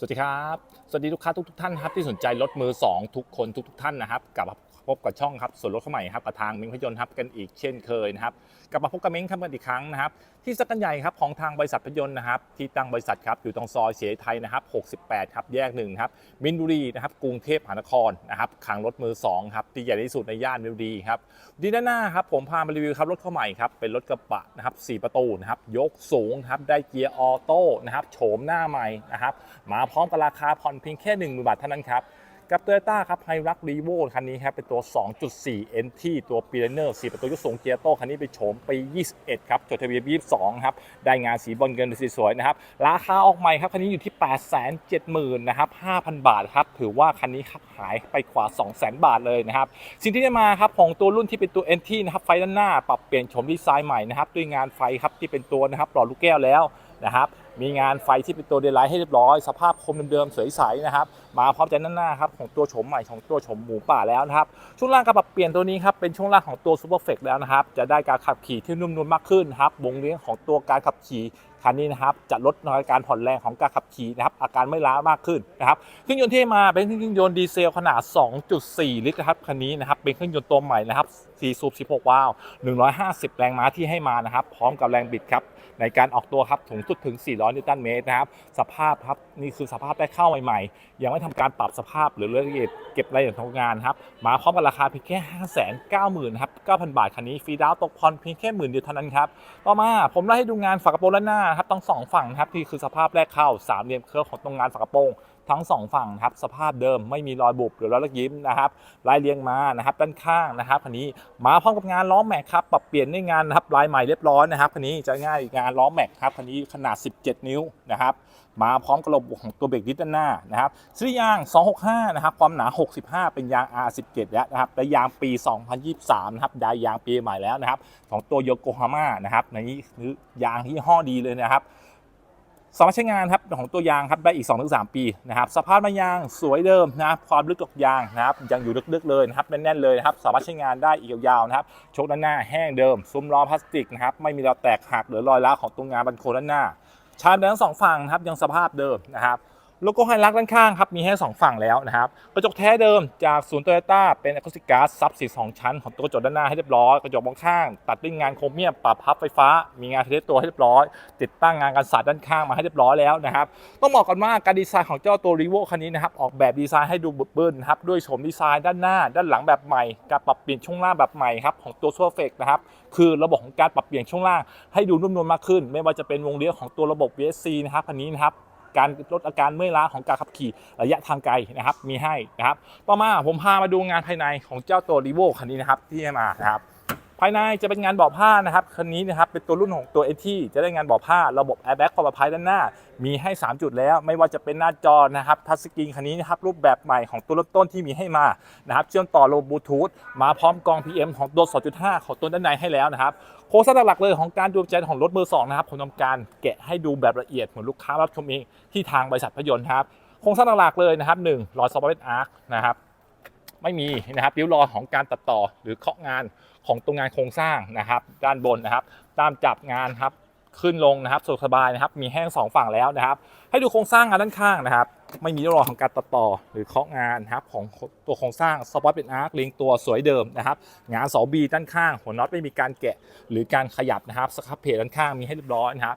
สวัสดีครับ สวัสดีลูกค้าทุกทท่านครับที่สนใจรถมือ 2 ทุกคนทุกทท่านนะครับกลับ พบกับช่องครับส่วนรถเข้าใหม่ครับกับทางมิ้งพยนต์ครับกันอีกเช่นเคยนะครับกลับมาพบกับมิ้งครับกันอีกครั้งนะครับ ที่สักกันใหญ่ครับของทางบริษัทพยนต์นะครับที่ตั้งบริษัทครับอยู่ตรงซอยเสียไทยนะครับ68ครับแยกหนึ่งครับมินบุรีนะครับกรุงเทพมหานครนะครับขังรถมือ2ครับที่ใหญ่ที่สุดในย่านมินบุรีครับดีด้านหน้าครับผมพามารีวิวครับรถเข้าใหม่ครับเป็นรถกระบะนะครับ4ประตูนะครับยกสูงครับได้เกียร์ออโต้นะครับโฉมหน้าใหม่นะครับมาพร้อมกับราคาผ่อนเพียงแค่1 0,000บาทเท่านั้นครับ กับ t o y ยต้าครับไฮรักรีโวคันนี้ครับเป็นตัว 2.4 NT ตัวปีเนอร์4ประตูยกสูงเกียร์โต้คันนี้ไปโฉมปี 21 ครับจดทะเบียน 22 ครับ ได้งานสีบอลเงินสีสวยนะครับ ราคาออกใหม่ครับ คันนี้อยู่ที่ 870,000นะครับ 5,000 บาทครับ ถือว่าคันนี้ครับหายไปกว่า 200,000 บาทเลยนะครับ สิ่งที่ได้มาครับของตัวรุ่นที่เป็นตัว NT นะครับ ไฟด้านหน้าปรับเปลี่ยนโฉมดีไซน์ใหม่นะครับด้วยงานไฟครับที่เป็นตัวนะครับหลอดลูกแก้วแล้วนะครับมีงานไฟที่เป็นตัวเดลไลท์ให้เรียบร้อย สภาพคมเดิมๆสวยใสนะครับ มาพร้อมใจด้านหน้าครับของตัวโฉมใหม่ของตัวโฉมหมูป่าแล้วนะครับช่วงล่างก็ปรับเปลี่ยนตัวนี้ครับเป็นช่วงล่างของตัวซูเปอร์เฟกแล้วนะครับจะได้การขับขี่ที่นุ่มนวลมากขึ้นครับวงเลี้ยงของตัวการขับขี่คันนี้นะครับจะลดน้อยการผ่อนแรงของการขับขี่นะครับอาการไม่ล้ามากขึ้นนะครับเครื่องยนต์ที่มาเป็นเครื่องยนต์ดีเซลขนาด 2.4 ลิตรครับคันนี้นะครับเป็นเครื่องยนต์ตัวใหม่นะครับ4สูบ16 วาล์ว150 แรงม้าที่ให้มานะครับพร้อมกับแรงบิดครับ ในการออกตัวครับถึงสุดถึง 400 นิวตันเมตรนะครับ สภาพครับนี่คือสภาพได้เข้าใหม่ๆ ยังไม่ทำการปรับสภาพหรือรายละเอียดเก็บรายละเอียดของงานครับ มาพร้อมกับราคาเพียงแค่ 590,000ครับ 9,000 บาทคันนี้ฟรีดาวตกพรเพียงแค่หมื่นเดียวเท่านั้นครับต่อมาผมไล่ให้ดูงานฝากระโปรงด้านหน้าครับทั้งสองฝั่งครับที่คือสภาพแรกเข้าสามเหลี่ยมเคอร์ฟของตรงงานฝากระโปรง ทั้งสองฝั่งครับสภาพเดิมไม่มีรอยบุบหรือรอยลักยิ้มนะครับลายเรียงมานะครับด้านข้างนะครับคันนี้มาพร้อมกับงานล้อแม็กครับปรับเปลี่ยนด้วยงานนะครับลายใหม่เรียบร้อยนะครับคันนี้จะง่ายงานล้อแม็กครับคันนี้ขนาด 17 นิ้วนะครับมาพร้อมกระบบของตัวเบรกดิสด้านหน้านะครับซื้อยาง 265 นะครับ ความหนา 65 เป็นยาง R17 แล้วนะครับและยางปี 2023 นะครับได้ยางปีใหม่แล้วนะครับ ของตัวโยโกฮาม่านะครับในนี้คือยางที่ห้อดีเลยนะครับ สามารถใช้งานครับของตัวยางครับได้อีก 2-3 ปีนะครับสภาพมายางสวยเดิมนะครับความลึกของยางนะครับยังอยู่ลึกๆเลยนะครับแน่นๆเลยนะครับสามารถใช้งานได้อีกยาวๆนะครับโชคด้านหน้าแห้งเดิมซุ้มล้อพลาสติกนะครับไม่มีรอยแตกหักหรือรอยร้าวของตัวงานบันโคด้านหน้าชามทั้งสองฝั่งนะครับยังสภาพเดิมนะครับ โลโก้ไฮลักด้านข้างครับมีให้สองฝั่งแล้วนะครับกระจกแท้เดิมจากศูนย์โตโยต้าเป็นอะคูสติกการ์ดซับสีสองชั้น ของตัวกระจกด้านหน้าให้เรียบร้อยกระจกมองข้าง ตัดด้วยงานโครเมียมปรับพับไฟฟ้า มีงานเทเลตัวให้เรียบร้อย ติดตั้งงานกันสาดด้านข้างมาให้เรียบร้อยแล้วนะครับต้องบอกก่อนว่าการดีไซน์ของเจ้าตัวรีโวคันนี้นะครับออกแบบดีไซน์ให้ดูบึกบึนนะครับด้วยโฉมดีไซน์ด้านหน้า ด้านหลังแบบใหม่ การปรับเปลี่ยนช่วงล่างแบบใหม่ครับของตัวซัวเฟกนะครับคือระบบของการปรับเปลี่ยนช่วงล่างให้ดูนุ่มนวลมากขึ้น ไม่ว่าจะเป็นวงเลี้ยวของตัวระบบ VSC นะครับคันนี้นะครับ การลดอาการเมื่อยล้าของการขับขี่ระยะทางไกลนะครับ มีให้นะครับ ต่อมาผมพามาดูงานภายในของเจ้าตัวรีโวคันนี้นะครับที่มานะครับ ภายในจะเป็นงานเบาะผ้านะครับคันนี้นะครับเป็นตัวรุ่นของตัวเอที่จะได้งานเบาะผ้าระบบแอร์แบ็กความปลอดภัยด้านหน้า มีให้ 3 จุดแล้ว ไม่ว่าจะเป็นหน้าจอนะครับทัชสกรีนคันนี้นะครับรูปแบบใหม่ของตัวเริ่มต้นที่มีให้มานะครับเชื่อมต่อระบบบลูทูธมาพร้อมกอง PM ของตัว 2.5 ของตัวด้านในให้แล้วนะครับโครงสร้างหลักเลยของการดูใจของรถมือสองนะครับผมทำการแกะให้ดูแบบละเอียดเหมือนลูกค้ารับชมเองที่ทางบริษัทพยนต์ครับโครงสร้างหลักเลยนะครับหนึ่งรอยซอฟต์แวร์อาร์คนะครับ ไม่มีนะครับริ้วรอยของการตัดต่อหรือเคาะงานของตรงงานโครงสร้างนะครับ ด้านบนนะครับตามจับงานครับขึ้นลงนะครับสะดวกสบายนะครับ มีแห้งสองฝั่งแล้วนะครับ ให้ดูโครงสร้างงานด้านข้างนะครับ ไม่มีริ้วรอยของการตัดต่อหรือเคาะงานนะครับของตัวโครงสร้างสปอตเป็นอาร์คลิงตัวสวยเดิมนะครับ งาน 2B ด้านข้าง หัวน็อตไม่มีการแกะหรือการขยับนะครับสครับเพจด้านข้างมีให้เรียบร้อยนะครับ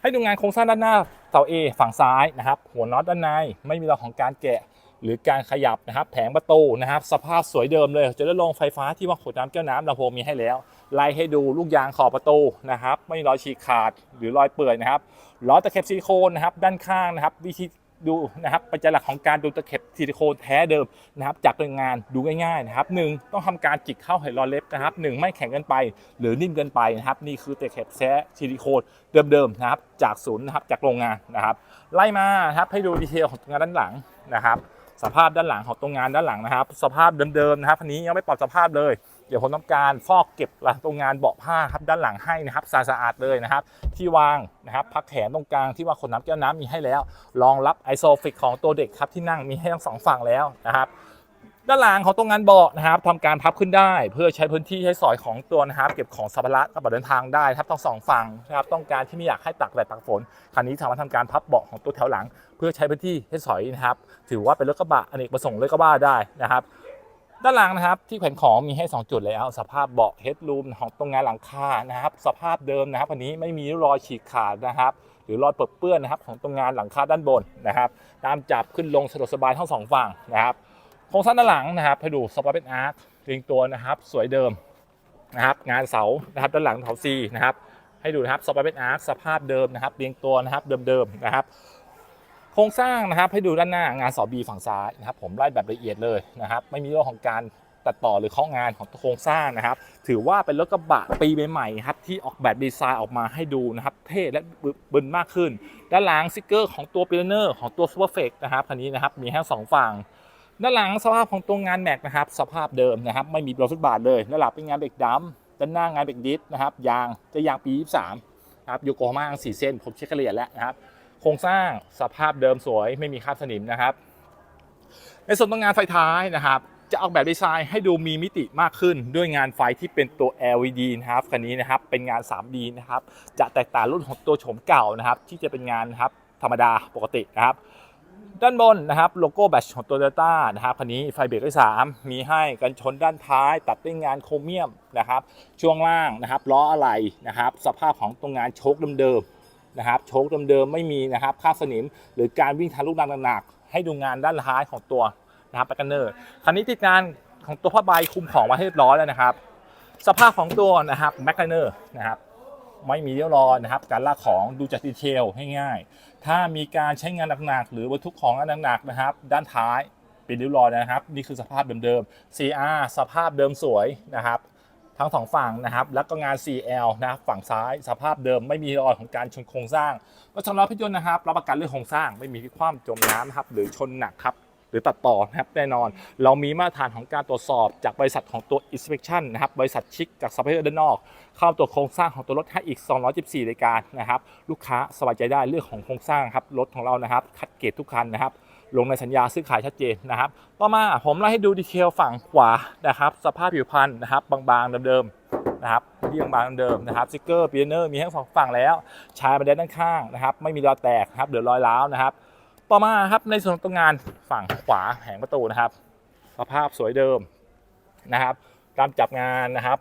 ให้ดูงานโครงสร้างด้านหน้าเสา A ฝั่งซ้ายนะครับ หัวน็อตด้านในไม่มีรอยของการแกะ หรือการขยับนะครับ แผงประตูนะครับ สภาพสวยเดิมเลย จะได้ลงไฟฟ้าที่ว่าขวดน้ำแก้วน้ำลำโพงมีให้แล้วไล่ให้ดูลูกยางขอบประตูนะครับ ไม่มีรอยฉีกขาดหรือรอยเปื่อยนะครับล้อตะเข็บซิลิโคนนะครับ ด้านข้างนะครับ วิธีดูนะครับปัจจัยหลักของการดูตะเข็บซิลิโคนแท้เดิมนะครับจากโรงงานดูง่ายๆนะครับหนึ่งต้องทำการจิกเข้าให้รอเล็บนะครับหนึ่งไม่แข็งเกินไป หรือนิ่มเกินไปนะครับ นี่คือตะเข็บแท้ซิลิโคนเดิมๆนะครับ จากศูนย์นะครับจากโรงงานนะครับ ไล่มานะครับให้ดูดีเทลของงานด้านหลังนะครับ สภาพด้านหลังของตรงงานด้านหลังนะครับ สภาพเดิมๆนะครับอันนี้ยังไม่ปรับสภาพเลยเดี๋ยวผมต้องการฟอกเก็บหลังตรงงานเบาะผ้าครับด้านหลังให้นะครับสะอาดเลยนะครับ ที่วางนะครับพักแขนตรงกลางที่ว่าคนน้ำแก้วน้ำมีให้แล้วรองรับไอโซฟิกของตัวเด็กครับที่นั่งมีให้ทั้งสองฝั่งแล้วนะครับ ด้านหลังของตรงงานเบาะนะครับทำการพับขึ้นได้ เพื่อใช้พื้นที่ใช้สอยของตัวนะครับ เก็บของสัมภาระกระเป๋าเดินทางได้ครับต้องสองฝั่งนะครับต้องการที่ไม่อยากให้ตักแดดตักฝนคันนี้สามารถทำการพับเบาะของตัวแถวหลัง เพื่อใช้พื้นที่ให้สอยนะครับ ถือว่าเป็นรถกระบะอเนกประสงค์เลยก็ว่าได้นะครับด้านหลังนะครับที่แขวนของมีให้ 2 จุดแล้ว สภาพเบาะเฮดรูมของตรงงานหลังคานะครับ สภาพเดิมนะครับอันนี้ไม่มีรอยฉีกขาดนะครับ หรือรอยเปื้อนเปื้อนนะครับของตรงงานหลังคาด้านบนนะครับ ตามจับขึ้นลงสะดวกสบายทั้งสองฝั่งนะครับ โครงสร้างด้านหลังนะครับให้ดูสปอร์ตเป็นอาร์คเรียงตัวนะครับสวยเดิมนะครับงานเสานะครับด้านหลังเสาซีนะครับให้ดูนะครับสปอร์ตเป็นอาร์คสภาพเดิมนะครับเรียงตัวนะครับเดิมๆนะครับโครงสร้างนะครับให้ดูด้านหน้างานเสาบีฝั่งซ้ายนะครับผมไล่แบบละเอียดเลยนะครับไม่มีเรื่องของการตัดต่อหรือข้องานของโครงสร้างนะครับ ถือว่าเป็นรถกระบะปีใหม่ๆครับที่ออกแบบดีไซน์ออกมาให้ดูนะครับ เท่และบึนมากขึ้น ด้านหลังสติกเกอร์ของตัวปีเนอร์ของตัวซูเปอร์เฟกนะครับคันนี้นะครับมีให้ทั้งสองฝั่ง ด้านหลังสภาพของตัวงานแม็กนะครับสภาพเดิมนะครับไม่มีบล็อกฟุตบาทเลยด้านหลังเป็นงานเบรกดัมด้านหน้างานเบรกดิสนะครับยางจะยางปี 23ครับโยโกฮาม่าสี่เส้นผมเช็คเฉลี่ยแล้วนะครับโครงสร้างสภาพเดิมสวยไม่มีคราบสนิมนะครับ ในส่วนของงานไฟท้ายนะครับ จะออกแบบดีไซน์ให้ดูมีมิติมากขึ้นด้วยงานไฟที่เป็นตัว LED นะครับคันนี้นะครับเป็นงาน 3D นะครับจะแตกต่างรุ่นของตัวโฉมเก่านะครับที่จะเป็นงานนะครับธรรมดาปกตินะครับ ด้านบนนะครับโลโก้แบตของตัว Toyota นะครับคันนี้ไฟเบรกไว้3มีให้กันชนด้านท้าย ตัดด้วยงานโครเมียมนะครับ ช่วงล่างนะครับล้ออะไรนะครับ สภาพของตรงงานโชคเดิมๆนะครับโชคเดิมๆไม่มีนะครับคราบสนิม หรือการวิ่งทางลูกรังหนักๆให้ดูงานด้านท้ายของตัวนะครับแบกเนอร์คันนี้ติดงานของตัวผ้าใบคลุมของมาให้เรียบร้อยแล้วนะครับ สภาพของตัวนะครับแมคคาเนอร์นะครับไม่มีเรี่ยวรอนะครับ การลากของดูจากดีเทลให้ง่าย ถ้ามีการใช้งานหนักๆหรือบรรทุกของหนักๆนะครับ ด้านท้ายเป็นริ้วรอยนะครับ นี่คือสภาพเดิมๆ CR สภาพเดิมสวยนะครับ ทั้งสองฝั่งนะครับ แล้วก็งาน CL นะครับฝั่งซ้ายสภาพเดิมไม่มีรอยของการชนโครงสร้างรถชนล้อพิจนต์นะครับรับประกันเรื่องโครงสร้างไม่มีพิความจมน้ำนะครับหรือชนหนักครับ รือตัดต่อนะครับแน่นอน เรามีมาตรฐานของการตรวจสอบจากบริษัทของตัว inspection นะครับบริษัทชิกจากซัพพลายเออร์ด้านนอกเข้าตรวโครงสร้างของตัวรถให้อีก 214รายการนะครับลูกค้าสบายใจได้เรื่องของโครงสร้างครับรถของเรานะครับคัดเกรดทุกคันนะครับลงในสัญญาซื้อขายชัดเจนนะครับ ต่อมาผมไล่ให้ดูดีเทลฝั่งขวานะครับ สภาพผิวพรรณนะครับ บางๆเดิมๆนะครับที่บางๆเดิมๆนะครับสติกเกอร์ปีเนอร์มีทั้งสองฝั่งแล้ว ชายประเด็นด้านข้างนะครับ ไม่มีรอยแตกนะครับเดือดรอยร้าวนะครับ ต่อมาครับในส่วนของตรงงานฝั่งขวาแผงประตูนะครับสภาพสวยเดิมนะครับการจับงานนะครับ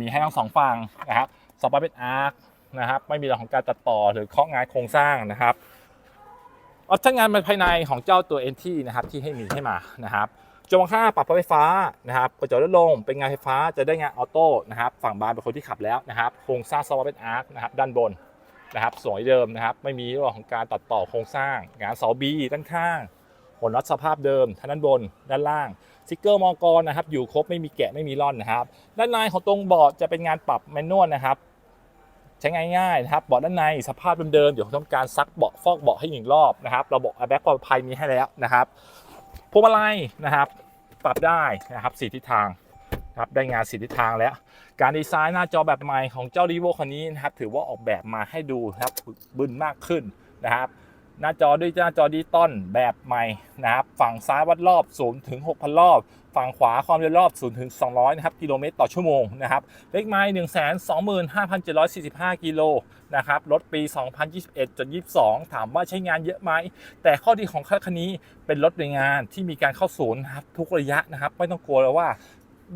มีให้ทั้งสองฝั่งนะครับสปาเป็นอาร์คนะครับไม่มีเรื่องของการตัดต่อหรือเคาะงานโครงสร้างนะครับออปชั่นงานภายในของเจ้าตัว NT นะครับที่ให้มีให้มานะครับจงค่าปรับไฟฟ้านะครับกระจกลดลงเป็นงานไฟฟ้าจะได้งานออโต้นะครับฝั่งบานเป็นคนที่ขับแล้วนะครับโครงสร้างสวาเป็นอาร์คนะครับด้านบน นะครับสวยเดิมนะครับ ไม่มีเรื่องของการตัดต่อโครงสร้าง งานเสาบีด้านข้างหัวน็อตสภาพเดิมทั้งด้านบนด้านล่างสติกเกอร์มอกรนะครับ อยู่ครบไม่มีแกะไม่มีร่อนนะครับ ด้านในของตรงเบาะจะเป็นงานปรับแมนนวลนะครับ ใช้ง่ายๆนะครับเบาะด้านในสภาพเดิมๆเดี๋ยวต้องการซักเบาะฟอกเบาะให้หนึ่งรอบนะครับระบบแบ็คปลอดภัยมีให้แล้วนะครับพวงมาลัยนะครับ ปรับได้นะครับสีทิศทาง ครับได้งานสีทิทางแล้ว การดีไซน์หน้าจอแบบใหม่ของเจ้ารีโวคันนี้นะครับถือว่าออกแบบมาให้ดูนะครับบึนมากขึ้นนะครับ หน้าจอด้วยหน้าจอดิจิตอลแบบใหม่นะครับ ฝั่งซ้ายวัดรอบ0ถึง6,000 รอบ ฝั่งขวาความเร็วรอบ0ถึง200นะครับกิโลเมตรต่อชั่วโมงนะครับเลขไมล์125,745 กิโลนะครับรถปี 2021.22 ถามว่าใช้งานเยอะไหม แต่ข้อดีของคันนี้เป็นรถในงานที่มีการเข้าศูนย์นะครับทุกระยะนะครับ ไม่ต้องกลัวเลยว่า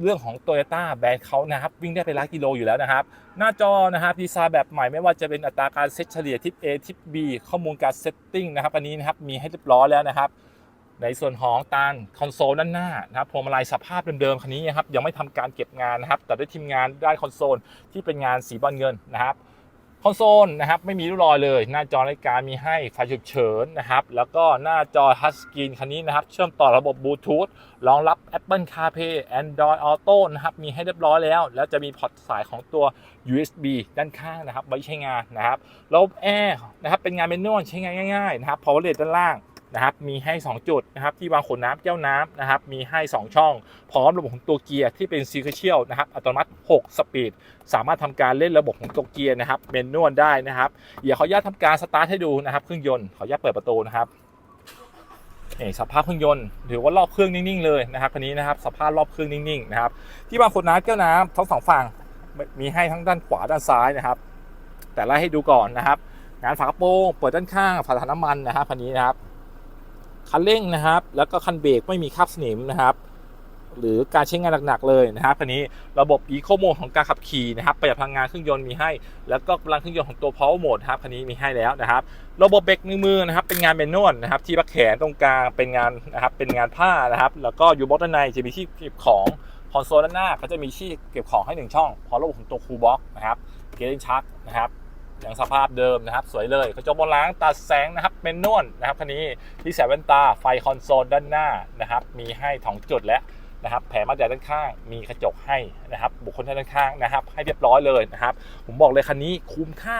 เรื่องของ Toyota แบรนด์เขานะครับ วิ่งได้ไปหลายกิโลอยู่แล้วนะครับ หน้าจอนะครับดีไซน์แบบใหม่ไม่ว่าจะเป็นอัตราการเซตเฉลี่ยทิป A ทิป B ข้อมูลการเซตติ้งนะครับ อันนี้นะครับมีให้เรียบร้อยแล้วนะครับ ในส่วนของตานคอนโซลด้านหน้านะครับพวงมาลัยสภาพเดิมๆคันนี้นะครับยังไม่ทำการเก็บงานนะครับแต่ด้วยทีมงานด้านคอนโซลที่เป็นงานสีบอลเงินนะครับ คอนโซลนะครับไม่มีริ้วรอยเลย หน้าจอรายการมีให้ไฟฉุกเฉินนะครับ แล้วก็หน้าจอทัชสกรีนคันนี้นะครับ เชื่อมต่อระบบบลูทูธรองรับ Apple CarPlay Android Auto นะครับ มีให้เรียบร้อยแล้ว แล้วจะมีพอร์ตสายของตัว USB ด้านข้างนะครับไว้ใช้งานนะครับระบบแอร์นะครับเป็นงานเมนนวลใช้งานง่ายๆนะครับพอเวอร์เลด้านล่าง นะครับมีให้ 2 จุดนะครับที่วางขวดน้ำแก้วน้ำนะครับมีให้ 2 ช่อง พร้อมระบบของตัวเกียร์ที่เป็น sequential นะครับอัตโนมัติ 6 สปีด สามารถทำการเล่นระบบของตัวเกียร์นะครับเมนนวลได้นะครับเดี๋ยวขออนุญาตทำการสตาร์ทให้ดูนะครับเครื่องยนต์ขออนุญาตเปิดประตูนะครับนี่สภาพเครื่องยนต์ถือว่ารอบเครื่องนิ่งๆเลยนะครับคันนี้นะครับสภาพรอบเครื่องนิ่งๆนะครับที่บางคนน้ำแก้วน้ำทั้งสองฝั่งมีให้ทั้งด้านขวาด้านซ้ายนะครับ แต่ไล่ให้ดูก่อนนะครับ งานฝากระโปรงเปิดด้านข้างฝาถังน้ำมันนะครับคันนี้นะครับ คันเร่งนะครับ แล้วก็คันเบรกไม่มีคราบสนิมนะครับ หรือการใช้งานหนักๆเลยนะครับคันนี้ระบบ Eco Mode ของการขับขี่นะครับประหยัดพลังงานเครื่องยนต์มีให้ แล้วก็กำลังเครื่องยนต์ของตัว Power Mode ครับคันนี้มีให้แล้วนะครับ ระบบเบรกมือมือนะครับ เป็นงานแมนนวลนะครับ ที่พักแขนตรงกลางเป็นงานนะครับเป็นงานผ้านะครับ แล้วก็อยู่บอกด้านในจะมีที่เก็บของคอนโซลด้านหน้าก็จะมีที่เก็บของให้หนึ่งช่องพอระบบของตัวคูบ็อกนะครับเกียร์ชักนะครับ ย่างสภาพเดิมนะครับ สวยเลยกระจกบนล้างตัดแสงนะครับเป็นนวลนะครับคันนี้ที่แสบแว่นตาไฟคอนโซลด้านหน้านะครับ มีให้ถองจุดและนะครับแผงมาจากด้านข้างมีกระจกให้นะครับ บุคคลด้านข้างนะครับ ให้เรียบร้อยเลยนะครับ ผมบอกเลยคันนี้คุ้มค่า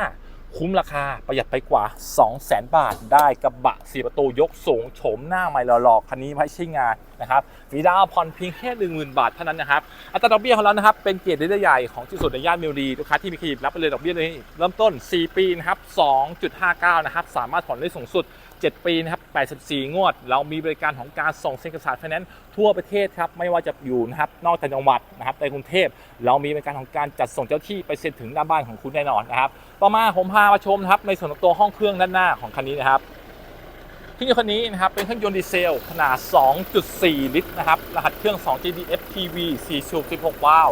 คุ้มราคาประหยัดไปกว่า 200,000 บาท ได้กระบะ4ประตูยกสูงโฉมหน้าใหม่หล่อๆคันนี้ไม่ใช่งานนะครับฟีดาวผ่อนเพียงแค่10,000 บาทเท่านั้นนะครับอัตราดอกเบี้ยของเรานะครับเป็นเกียรติได้ใหญ่ของที่สุดในย่านมิลดีลูกค้าที่มีเครดิตรับไปเลยดอกเบี้ยเลยเริ่มต้น 4 ปีนะครับ2.59 นะครับสามารถผ่อนได้สูงสุด 7 ปีนะครับ 84 งวด เรามีบริการของการส่งเซ็นเอกสารไฟแนนซ์ทั่วประเทศครับ ไม่ว่าจะอยู่นะครับ นอกต่างจังหวัดนะครับ ในกรุงเทพ เรามีบริการของการจัดส่งเจ้าที่ไปเซ็นถึงหน้าบ้านของคุณแน่นอนนะครับ ต่อมาผมพามาชมนะครับในส่วนของตัวห้องเครื่องด้านหน้าของคันนี้นะครับเครื่องยนต์คันนี้นะครับเป็นเครื่องยนต์ดีเซลขนาด 2.4 ลิตรนะครับ รหัสเครื่อง 2GDF TV 4สูบ16 วาล์ว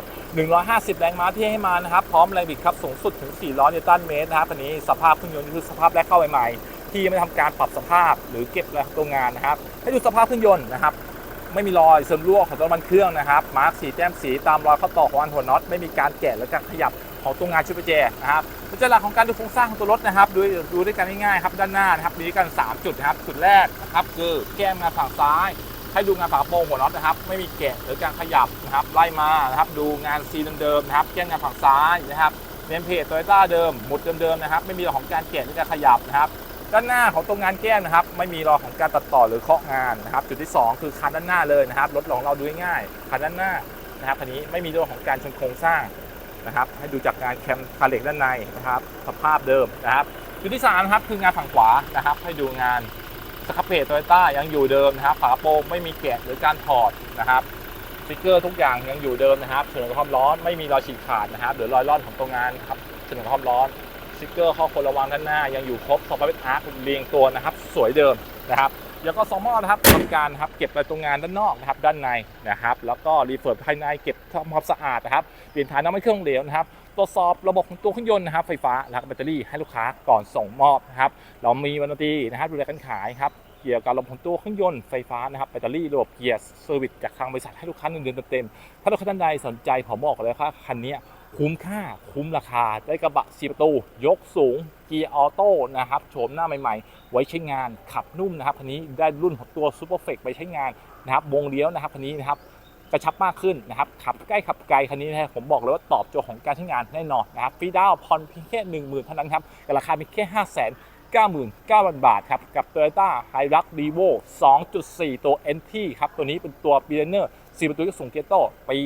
150 แรงม้าที่ให้มานะครับ พร้อมแรงบิดครับสูงสุดถึง 400 นิวตันเมตรนะครับอันนี้สภาพเครื่องยนต์คือสภาพแรกเข้าใหม่ๆ ที่ยังไม่ทำการปรับสภาพหรือเก็บรายตัวงานนะครับ ให้ดูสภาพเครื่องยนต์นะครับไม่มีรอยเสริมรั่วของตัวมันเครื่องนะครับมาร์กสีแต้มสีตามรอยข้อต่อของอันหัวน็อตไม่มีการแกะหรือการขยับของตัวงานชุดประแจนะครับปัจจัยหลักของการดูโครงสร้างของตัวรถนะครับ ดูดูด้วยกันง่ายๆครับด้านหน้านะครับมีด้วยกัน 3 จุดนะครับจุดแรกนะครับคือแก้มงานฝั่งซ้าย ให้ดูงานฝาโปรงหัวน็อตนะครับ ไม่มีแกะหรือการขยับนะครับไล่มานะครับดูงานซีเดิมๆนะครับแก้มงานฝั่งซ้ายนะครับเนมเพจโตโยต้าเดิมหมุดเดิมๆนะครับ ไม่มีของการแกะหรือการขยับนะครับ ด้านหน้าของตรงงานแก้มนะครับ ไม่มีรอยของการตัดต่อหรือเคาะงานนะครับ จุดที่ 2 คือคันด้านหน้าเลยนะครับรถของเราดูง่ายคันด้านหน้านะครับคันนี้ไม่มีเรื่องของการชนโครงสร้างนะครับ ให้ดูจากงานแคมคาเล็กด้านในนะครับ สภาพเดิมนะครับ จุดที่3ครับคืองานฝั่งขวานะครับ ให้ดูงานสครับเพจโตโยต้ายังอยู่เดิมนะครับฝากระโปรงไม่มีแกะหรือการถอดนะครับสติกเกอร์ทุกอย่างยังอยู่เดิมนะครับเฉือนความร้อนไม่มีรอยฉีกขาดนะครับหรือรอยร่อนของตัวงานครับเฉือนความร้อน ติ๊กเกอร์ข้อควรระวังด้านหน้า ยังอยู่ครบสองเป็นอาร์คเรียงตัวนะครับ สวยเดิมนะครับแล้วก็ซอมอนะครับทำการนะครับเก็บรายตัวงานด้านนอกนะครับด้านในนะครับ แล้วก็รีเฟิร์ภายในเก็บทำความสะอาดนะครับเปลี่ยนถ่ายน้ำมันเครื่องเหลวนะครับตรวจสอบระบบของตัวเครื่องยนต์นะครับไฟฟ้าและแบตเตอรี่ให้ลูกค้าก่อนส่งมอบนะครับเรามีวันตรีนะครับดูแลการขายครับเกี่ยวกับระบบของตัวเครื่องยนต์ไฟฟ้านะครับแบตเตอรี่ระบบเกียร์เซอร์วิสจากทางบริษัทให้ลูกค้าหนึ่งเดือนเต็มๆถ้าลูกค้าท่านใดสนใจผมบอกเลยว่าคันนี้ คุ้มค่าคุ้มราคาได้กระบะสีประตู ยกสูง เกียร์ออโต้นะครับโฉมหน้าใหม่ๆ ไว้ใช้งานขับนุ่มนะครับคันนี้ได้รุ่นของตัวซูเปอร์เฟกไปใช้งานนะครับวงเลี้ยวนะครับคันนี้นะครับกระชับมากขึ้นนะครับขับใกล้ขับไกลคันนี้นะผมบอกเลยว่าตอบโจทย์ของการใช้งานแน่นอนนะครับฟรีดาวผ่อนเพียงแค่1 0,000เท่านั้นครับราคาเพียงแค่5 9 9 9 0 0 0 บาทครับกับ Toyota Hilux Revo 2.4 ตัว NT ครับ ตัวนี้เป็นตัว b i l l i o n e r 4 ประตูยกสูงเกียโต้ปี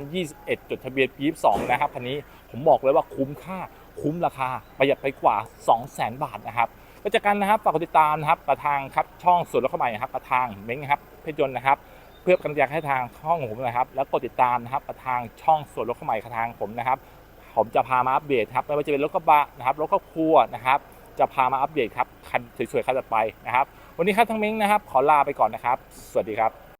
2021 จดทะเบียนปี 22 นะครับคันนี้ผมบอกเลยว่าคุ้มค่าคุ้มราคาประหยัดไปกว่า 200,000 บาทนะครับก็จากกันนะครับฝากติดตามนะครับประทางครับช่องส่วนรถเข้าใหม่นะครับประทางเม้งครับเพชรยนต์นะครับเพื่อเป็นกำลังใจให้ทางช่องของผมนะครับ แล้วกดติดตามนะครับประทางช่องส่วนรถเข้าใหม่ทางผมนะครับผมจะพามาอัปเดตครับไม่ว่าจะเป็นรถกระบะนะครับรถครอบครัวนะครับจะพามาอัปเดตครับคันสวยๆคันต่อไปนะครับ วันนี้ครับทั้งเม้งนะครับ ขอลาไปก่อนนะครับ สวัสดีครับ